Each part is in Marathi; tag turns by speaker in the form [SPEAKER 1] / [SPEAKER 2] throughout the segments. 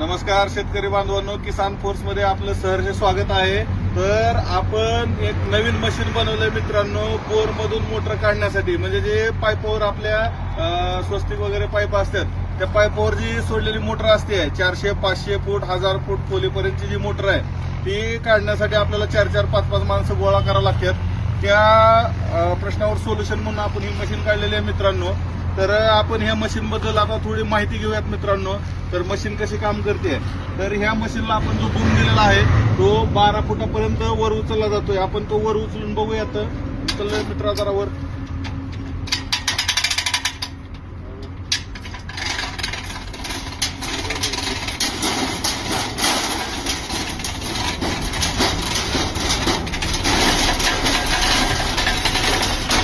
[SPEAKER 1] नमस्कार शेतकरी बांधवांनो किसान फोर्समध्ये आपलं सहर्ष स्वागत आहे. तर आपण एक नवीन मशीन बनवलंय मित्रांनो बोर मधून मोटर काढण्यासाठी. म्हणजे जे पाईपवर आपल्या स्वस्तिक वगैरे पाईप असतात त्या पाईपावर जी सोडलेली मोटर असते चारशे पाचशे फूट हजार फूट खोलीपर्यंतची जी मोटर आहे ती काढण्यासाठी आपल्याला चार चार पाच पाच माणसं गोळा करावं लागतात. त्या प्रश्नावर सोल्युशन म्हणून आपण ही मशीन काढलेली आहे मित्रांनो. तर आपण ह्या मशीनबद्दल आता थोडी माहिती घेऊयात मित्रांनो. तर मशीन कशी काम करते? तर ह्या मशीनला आपण जो बूम दिलेला आहे तो बारा फुटापर्यंत वर उचलला जातोय. आपण तो वर उचलून बघूयात. उचललोय मित्रा जरा वर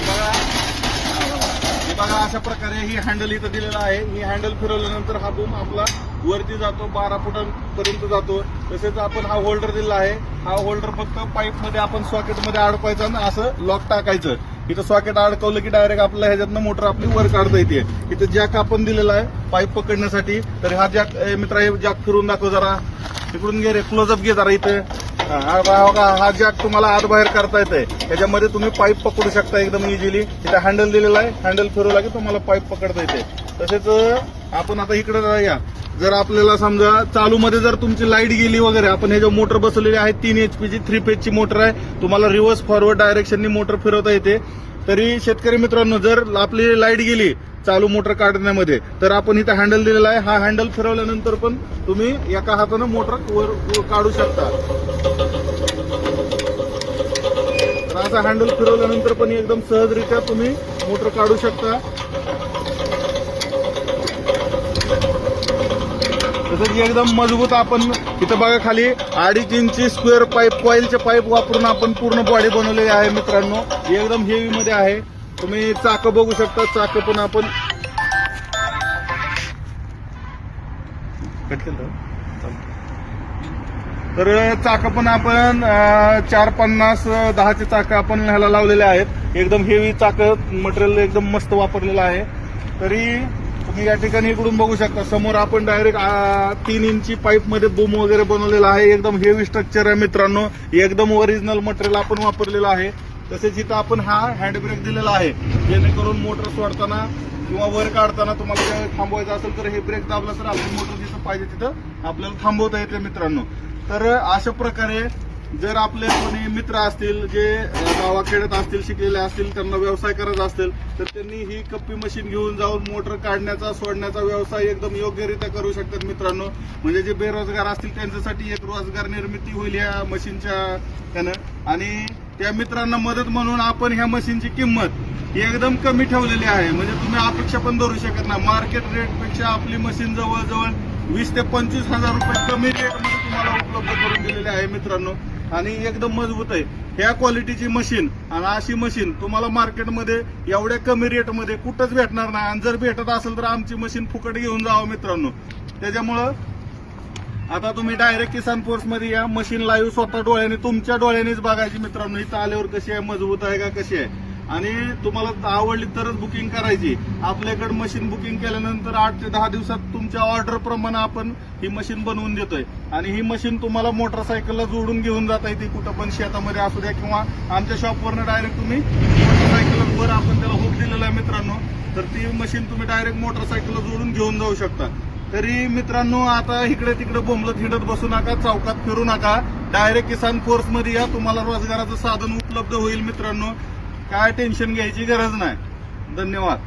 [SPEAKER 1] बघा हे बघा अशा प्रकारे ही हँडल इथं दिलेला आहे. ही हँडल फिरवल्यानंतर हा बूम आपला वरती जातो बारा फुटांपर्यंत जातो. तसेच आपण हा होल्डर दिला आहे. हा होल्डर फक्त पाईपमध्ये आपण सॉकेटमध्ये अडकवायचा आणि असं लॉक टाकायचं. इथं सॉकेट अडकवलं की डायरेक्ट आपल्या ह्याच्यातनं मोटर आपली वर काढता येते. इथं जॅक आपण दिलेला आहे पाईप पकडण्यासाठी. तर हा जॅक मित्र मित्रा हे जॅक फिरून दाखव जरा. तिकडून घे रे क्लोजअप घे जरा इथं. हा हा हा जॅक तुम्हाला आत बाहेर करता येते त्याच्यामध्ये तुम्ही पाईप पकडू शकता एकदम इझिली इथं हँडल दिलेला आहे. हँडल फिरवला की तुम्हाला पाईप पकडता येते. तसेच आपण आता इकडे या जर आपल्याला समजा चालू मध्ये जर तुमची लाइट गेली वगैरे आपण हे जे मोटर बसवलेली आहे तीन एचपीची थ्री पेजची मोटर आहे तुम्हाला रिव्हर्स फॉरवर्ड डायरेक्शननी मोटर फिरवता येते. तरी शेतकरी मित्रांनो जर आपली लाइट गेली चालू मोटर काढण्यामध्ये तर आपण इथं हँडल दिलेला आहे. हा हँडल फिरवल्यानंतर पण तुम्ही एका हातानं मोटर वर काढू शकता. तर असा हँडल फिरवल्यानंतर पण एकदम सहजरित्या तुम्ही मोटर काढू शकता. तसंच एकदम मजबूत आपण इथं बघा खाली अडीच इंची स्क्वेअर पाईप कॉईलचे पाईप वापरून आपण पूर्ण बॉडी बनवलेली आहे मित्रांनो. ही एकदम हेवीमध्ये आहे. तुम्ही चाकं बघू शकता. चाकं पण आपण तर चाकं पण आपण चार पन्नास दहाचे चाकं आपण ह्याला लावलेले आहेत. एकदम हेवी चाकं मटेरियल एकदम मस्त वापरलेलं आहे. तरी तुम्ही या ठिकाणी इकडून बघू शकता. समोर आपण डायरेक्ट तीन इंची पाईपमध्ये बूम वगैरे बनवलेला आहे. एकदम हेवी स्ट्रक्चर आहे मित्रांनो. एकदम ओरिजिनल मटेरियल आपण वापरलेलं आहे. तसेच इथं आपण हा हँडब्रेक दिलेला आहे. जेणेकरून मोटर सोडताना किंवा वर काढताना तुम्हाला जर थांबवायचं असेल तर हे ब्रेक दाबला तर आपली मोटर जिथं पाहिजे तिथं आपल्याला थांबवता येते मित्रांनो. तर अशा प्रकारे जर आपले कोणी मित्र असतील जे गावाखेड्यात असतील शिकलेले असतील त्यांना व्यवसाय करायचा असेल तर त्यांनी ही कप्पी मशीन घेऊन जाऊन मोटर काढण्याचा सोडण्याचा व्यवसाय एकदम योग्यरित्या करू शकतात मित्रांनो. म्हणजे जे बेरोजगार असतील त्यांच्यासाठी एक रोजगार निर्मिती होईल या मशीनच्या त्यानं. आणि त्या मित्रांना मदत म्हणून आपण ह्या मशीनची किंमत ही एकदम कमी ठेवलेली आहे. म्हणजे तुम्ही अपेक्षा पण धरू शकत नाही. मार्केट रेटपेक्षा आपली मशीन जवळजवळ वीस ते पंचवीस हजार रुपये कमी रेटमध्ये तुम्हाला उपलब्ध करून दिलेले आहे मित्रांनो. आणि एकदम मजबूत आहे. ह्या क्वालिटीची मशीन आणि अशी मशीन तुम्हाला मार्केटमध्ये एवढ्या कमी रेटमध्ये कुठंच भेटणार नाही. आणि जर भेटत असेल तर आमची मशीन फुकट घेऊन जावं मित्रांनो. त्याच्यामुळं आता तुम्ही डायरेक्ट किसान फोर्समध्ये या मशीन लाईव्ह स्वतः डोळ्याने तुमच्या डोळ्यानेच बघायची मित्रांनो. इथं आल्यावर कशी आहे? मजबूत आहे का? कशी आहे? आणि तुम्हाला आवडली तरच बुकिंग करायची. आपल्याकडे मशीन बुकिंग केल्यानंतर आठ ते दहा दिवसात तुमच्या ऑर्डर प्रमाणे आपण ही मशीन बनवून देतोय. आणि ही मशीन तुम्हाला मोटरसायकलला जोडून घेऊन जाता येते कुठं पण शेतामध्ये असू द्या किंवा आमच्या शॉपवरनं डायरेक्ट तुम्ही मोटरसायकलवर आपण त्याला हुक दिलेला आहे मित्रांनो. तर ती मशीन तुम्ही डायरेक्ट मोटरसायकलला जोडून घेऊन जाऊ शकता. तरी मित्रांनो आता इकडे तिकडे बोंबलत हिडत बसू नका चौकात फिरू नका. डायरेक्ट किसान फोर्समध्ये या. तुम्हाला रोजगाराचं साधन उपलब्ध होईल मित्रांनो. काय टेन्शन घ्यायची गरज नाही. धन्यवाद.